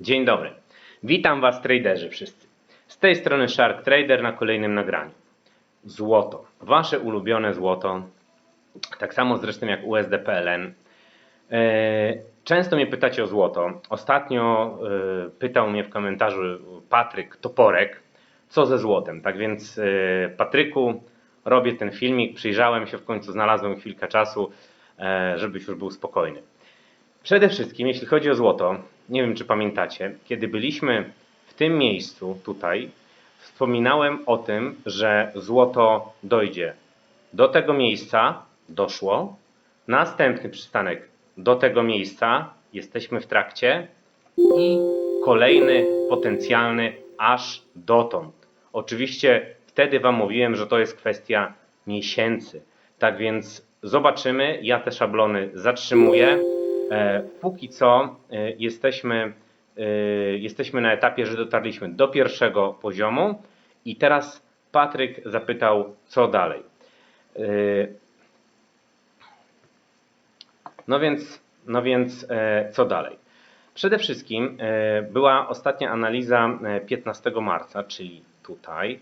Dzień dobry. Witam Was traderzy wszyscy. Z tej strony Shark Trader na kolejnym nagraniu. Złoto. Wasze ulubione złoto. Tak samo zresztą jak USD PLN. E, Często mnie pytacie o złoto. Ostatnio e, pytał mnie w komentarzu Patryk Toporek, co ze złotem. Tak więc, e, Patryku, robię ten filmik. Przyjrzałem się w końcu, znalazłem chwilkę czasu, żebyś już był spokojny. Przede wszystkim, jeśli chodzi o złoto, nie wiem czy pamiętacie, kiedy byliśmy w tym miejscu tutaj, wspominałem o tym, że złoto dojdzie do tego miejsca, doszło. Następny przystanek do tego miejsca, jesteśmy w trakcie i kolejny potencjalny aż dotąd. Oczywiście wtedy Wam mówiłem, że to jest kwestia miesięcy. Tak więc zobaczymy. Ja te szablony zatrzymuję. E, póki co e, jesteśmy, e, jesteśmy na etapie, że dotarliśmy do pierwszego poziomu i teraz Patryk zapytał, co dalej. No więc, no więc co dalej? Przede wszystkim była ostatnia analiza e, 15 marca, czyli tutaj.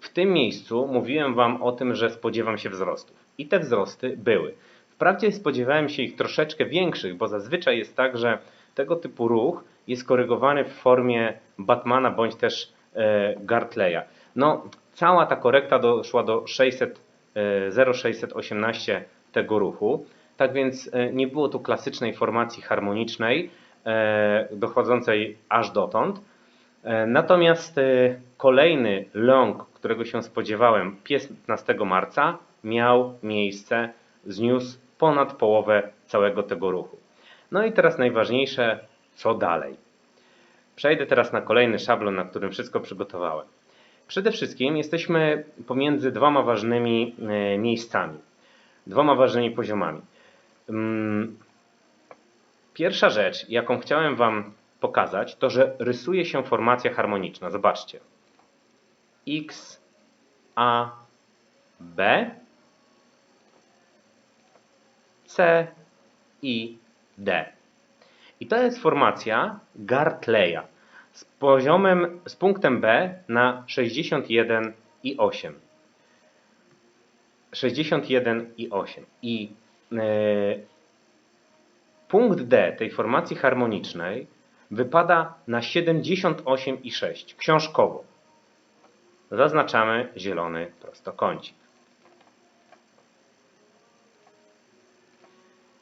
W tym miejscu mówiłem Wam o tym, że spodziewam się wzrostów. I te wzrosty były. Wprawdzie spodziewałem się ich troszeczkę większych, bo zazwyczaj jest tak, że tego typu ruch jest korygowany w formie Batmana bądź też e, Gartleya. No, cała ta korekta doszła do 600, e, 0,618 tego ruchu. Tak więc e, nie było tu klasycznej formacji harmonicznej e, dochodzącej aż dotąd. E, Natomiast e, kolejny long, którego się spodziewałem 15 marca, miał miejsce, zniósł ponad połowę całego tego ruchu. No i teraz najważniejsze, co dalej. Przejdę teraz na kolejny szablon, na którym wszystko przygotowałem. Przede wszystkim jesteśmy pomiędzy dwoma ważnymi e, miejscami, dwoma ważnymi poziomami. Mm, Pierwsza rzecz, jaką chciałem Wam pokazać, to że rysuje się formacja harmoniczna. Zobaczcie. X, A, B, C, I, D. I to jest formacja Gartleya z poziomem, z punktem B na 61 i 8. 61 i 8. I e, punkt D tej formacji harmonicznej wypada na 78,6 książkowo. Zaznaczamy zielony prostokącik.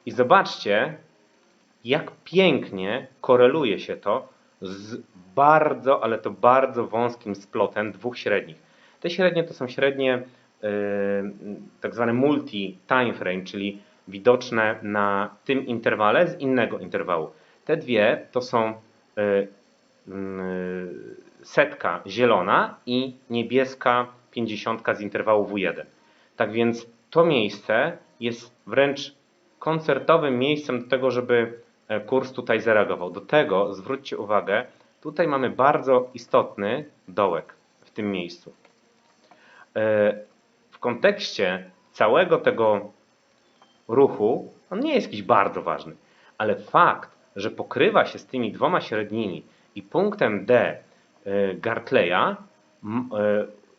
I zobaczcie, jak pięknie koreluje się to z bardzo, ale to bardzo wąskim splotem dwóch średnich. Te średnie to są średnie yy, tak zwane multi time frame, czyli widoczne na tym interwale z innego interwału. Te dwie to są yy, yy, setka zielona i niebieska pięćdziesiątka z interwału W1. Tak więc to miejsce jest wręcz koncertowym miejscem do tego, żeby e, kurs tutaj zareagował. Do tego zwróćcie uwagę, tutaj mamy bardzo istotny dołek w tym miejscu. E, W kontekście całego tego ruchu, on nie jest jakiś bardzo ważny, ale fakt, że pokrywa się z tymi dwoma średnimi i punktem D e, Gartleya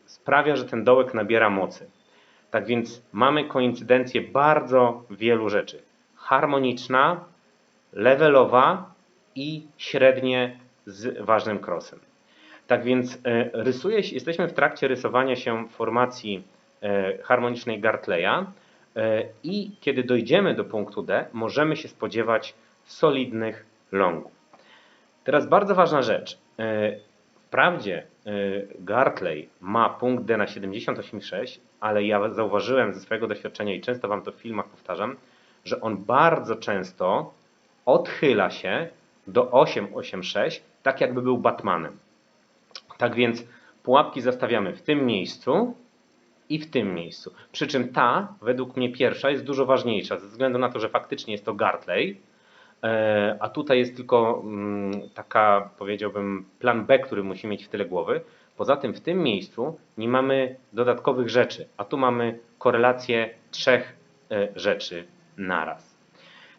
sprawia, że ten dołek nabiera mocy. Tak więc mamy koincydencję bardzo wielu rzeczy. Harmoniczna, levelowa i średnie z ważnym crossem. Tak więc e, rysuje jesteśmy w trakcie rysowania się formacji e, harmonicznej Gartleya e, i kiedy dojdziemy do punktu D, możemy się spodziewać solidnych longów. Teraz bardzo ważna rzecz. Wprawdzie Gartley ma punkt D na 78,6, ale ja zauważyłem ze swojego doświadczenia i często Wam to w filmach powtarzam, że on bardzo często odchyla się do 8,86, tak jakby był Batmanem. Tak więc pułapki zastawiamy w tym miejscu i w tym miejscu. Przy czym ta, według mnie pierwsza, jest dużo ważniejsza, ze względu na to, że faktycznie jest to Gartley, E, a tutaj jest tylko mm, taka, powiedziałbym, plan B, który musi mieć w tyle głowy. Poza tym w tym miejscu nie mamy dodatkowych rzeczy, a tu mamy korelację trzech e, rzeczy naraz.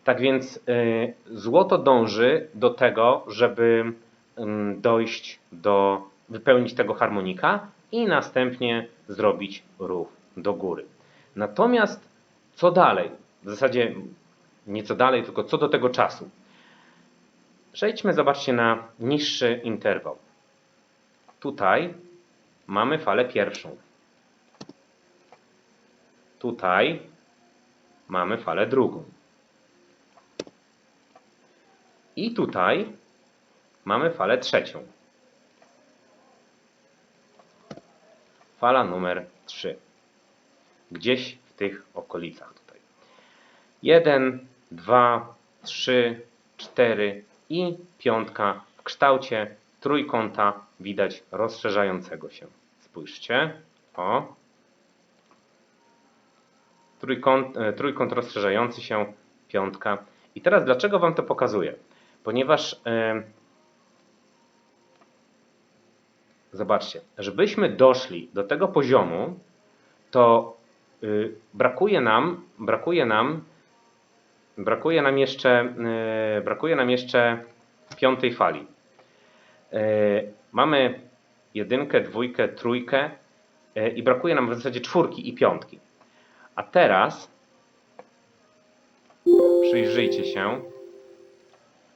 Tak więc y, złoto dąży do tego, żeby ym, dojść do, wypełnić tego harmonika i następnie zrobić ruch do góry. Natomiast co dalej? W zasadzie nie co dalej, tylko co do tego czasu. Przejdźmy, zobaczcie, na niższy interwał. Tutaj mamy falę pierwszą. Tutaj mamy falę drugą. I tutaj mamy falę trzecią. Fala numer 3. Gdzieś w tych okolicach. 1, 2, 3, 4 i piątka w kształcie trójkąta widać rozszerzającego się. Spójrzcie. O. Trójkąt, e, trójkąt rozszerzający się, piątka. I teraz dlaczego Wam to pokazuję? Ponieważ e, zobaczcie, żebyśmy doszli do tego poziomu, to y, brakuje nam, brakuje nam, brakuje nam jeszcze, y, brakuje nam jeszcze piątej fali. Y, mamy jedynkę, dwójkę, trójkę y, i brakuje nam w zasadzie czwórki i piątki. A teraz przyjrzyjcie się.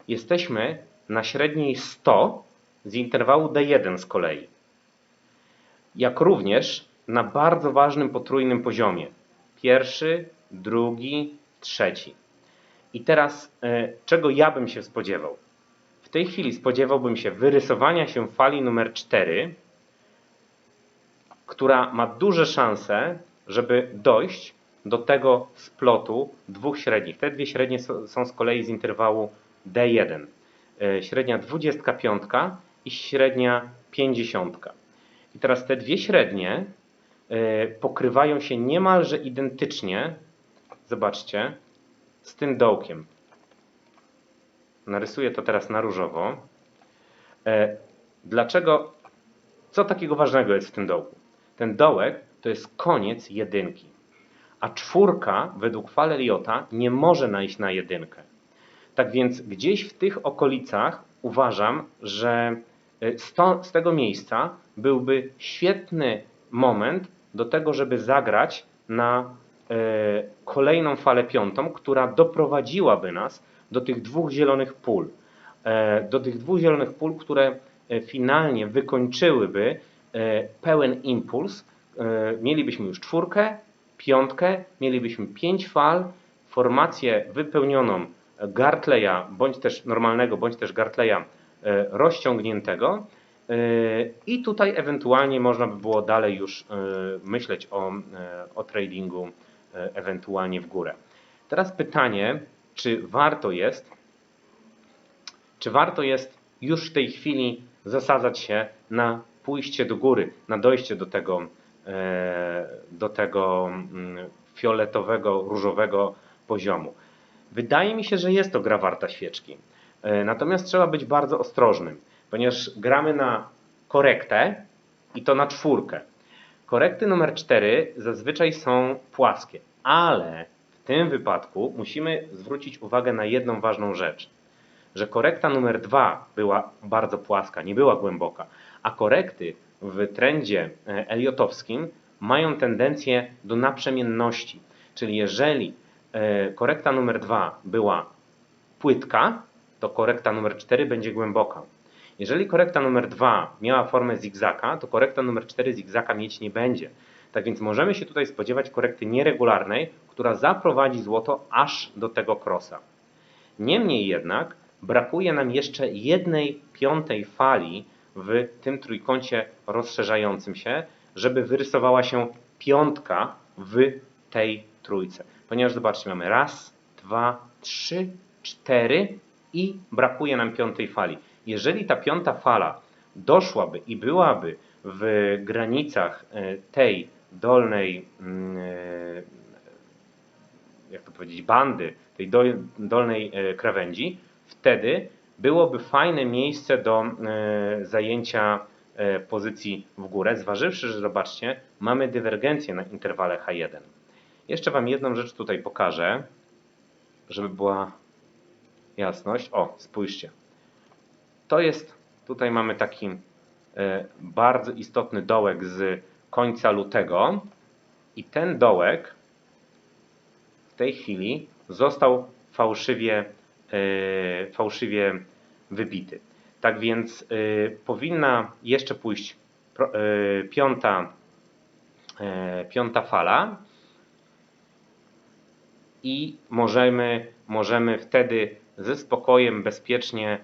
Jesteśmy na średniej 100 z interwału D1 z kolei. Jak również na bardzo ważnym potrójnym poziomie. Pierwszy, drugi, trzeci. I teraz e, czego ja bym się spodziewał? W tej chwili spodziewałbym się wyrysowania się fali numer 4, która ma duże szanse, żeby dojść do tego splotu dwóch średnich. Te dwie średnie są z kolei z interwału D1. E, Średnia 25 i średnia 50. I teraz te dwie średnie e, pokrywają się niemalże identycznie, zobaczcie, z tym dołkiem. Narysuję to teraz na różowo. E, Dlaczego? Co takiego ważnego jest w tym dołku? Ten dołek to jest koniec jedynki, a czwórka według fal Eliota nie może najść na jedynkę. Tak więc gdzieś w tych okolicach uważam, że e, z, tego miejsca byłby świetny moment do tego, żeby zagrać na kolejną falę piątą, która doprowadziłaby nas do tych dwóch zielonych pól. E, do tych dwóch zielonych pól, które e, finalnie wykończyłyby e, pełen impuls. E, mielibyśmy już czwórkę, piątkę, mielibyśmy pięć fal, formację wypełnioną Gartleya, bądź też normalnego, bądź też Gartleya e, rozciągniętego. E, I tutaj ewentualnie można by było dalej już e, myśleć o, e, o tradingu e, ewentualnie w górę. Teraz pytanie, czy warto jest, czy warto jest już w tej chwili zasadzać się na pójście do góry, na dojście do tego, e, do tego mm, fioletowego, różowego poziomu. Wydaje mi się, że jest to gra warta świeczki. E, Natomiast trzeba być bardzo ostrożnym, ponieważ gramy na korektę i to na czwórkę. Korekty numer 4 zazwyczaj są płaskie, ale w tym wypadku musimy zwrócić uwagę na jedną ważną rzecz. Że korekta numer 2 była bardzo płaska, nie była głęboka, a korekty w trendzie e, eliotowskim mają tendencję do naprzemienności. Czyli jeżeli e, korekta numer 2 była płytka, to korekta numer 4 będzie głęboka. Jeżeli korekta numer 2 miała formę zigzaka, to korekta numer 4 zigzaka mieć nie będzie. Tak więc możemy się tutaj spodziewać korekty nieregularnej, która zaprowadzi złoto aż do tego krosa. Niemniej jednak brakuje nam jeszcze jednej piątej fali w tym trójkącie rozszerzającym się, żeby wyrysowała się piątka w tej trójce. Ponieważ zobaczcie, mamy raz, dwa, trzy, cztery i brakuje nam piątej fali. Jeżeli ta piąta fala doszłaby i byłaby w granicach e, tej dolnej, mm, e, jak to powiedzieć, bandy, tej dol- dolnej e, krawędzi, wtedy byłoby fajne miejsce do zajęcia pozycji w górę, zważywszy, że zobaczcie, mamy dywergencję na interwale H1. Jeszcze Wam jedną rzecz tutaj pokażę, żeby była jasność. O, spójrzcie. To jest, tutaj mamy taki e, bardzo istotny dołek z końca lutego i ten dołek w tej chwili został fałszywie, e, fałszywie wybity. Tak więc e, powinna jeszcze pójść piąta, piąta fala i możemy, możemy wtedy ze spokojem, bezpiecznie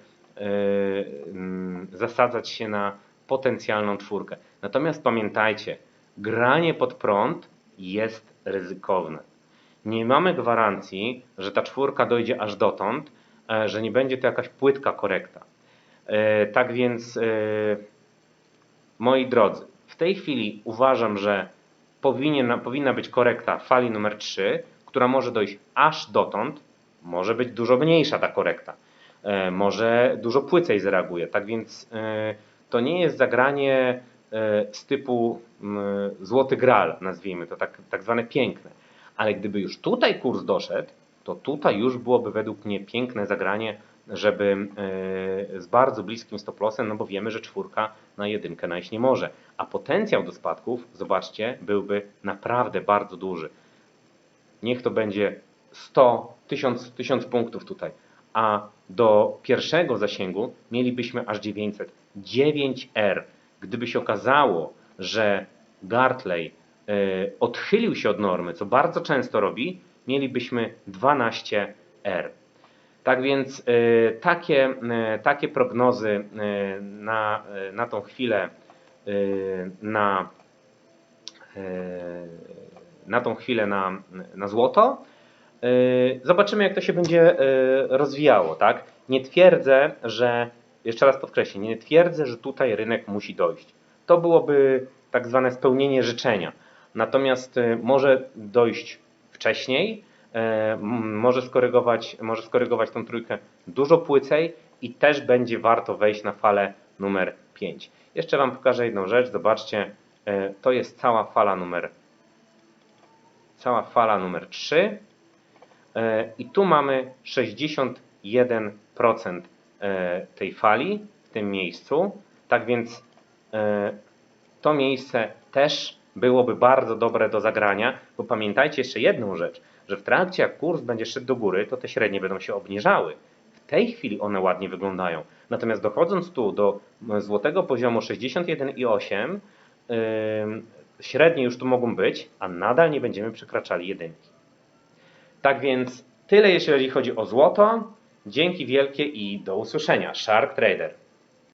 zasadzać się na potencjalną czwórkę. Natomiast pamiętajcie, granie pod prąd jest ryzykowne. Nie mamy gwarancji, że ta czwórka dojdzie aż dotąd, e, że nie będzie to jakaś płytka korekta. E, Tak więc, e, moi drodzy, w tej chwili uważam, że powinien, powinna być korekta fali numer 3, która może dojść aż dotąd. Może być dużo mniejsza ta korekta. E, Może dużo płycej zareaguje. Tak więc e, to nie jest zagranie e, z typu złoty gral, nazwijmy to tak, tak zwane piękne. Ale gdyby już tutaj kurs doszedł, to tutaj już byłoby według mnie piękne zagranie, żeby z bardzo bliskim stop lossem, no bo wiemy, że czwórka na jedynkę najść nie może. A potencjał do spadków, zobaczcie, byłby naprawdę bardzo duży. Niech to będzie 100, 1000, 1000 punktów tutaj. A do pierwszego zasięgu mielibyśmy aż 900. 9R. Gdyby się okazało, że Gartley e, odchylił się od normy, co bardzo często robi, mielibyśmy 12R. Tak więc e, takie, e, takie prognozy na, na tą chwilę, na, na tą chwilę na, na złoto. E, Zobaczymy, jak to się będzie e, rozwijało. Tak? Nie twierdzę, że, jeszcze raz podkreślę, nie twierdzę, że tutaj rynek musi dojść. To byłoby tak zwane spełnienie życzenia. Natomiast e, może dojść wcześniej, może skorygować, może skorygować tą trójkę dużo płycej i też będzie warto wejść na falę numer 5. Jeszcze Wam pokażę jedną rzecz. Zobaczcie, to jest cała fala numer cała fala numer 3 E, i tu mamy 61% e, tej fali w tym miejscu. Tak więc e, to miejsce też byłoby bardzo dobre do zagrania, bo pamiętajcie jeszcze jedną rzecz, że w trakcie jak kurs będzie szedł do góry, to te średnie będą się obniżały. W tej chwili one ładnie wyglądają. Natomiast dochodząc tu do złotego poziomu 61,8, ym, średnie już tu mogą być, a nadal nie będziemy przekraczali jedynki. Tak więc tyle jeśli chodzi o złoto. Dzięki wielkie i do usłyszenia. Shark Trader.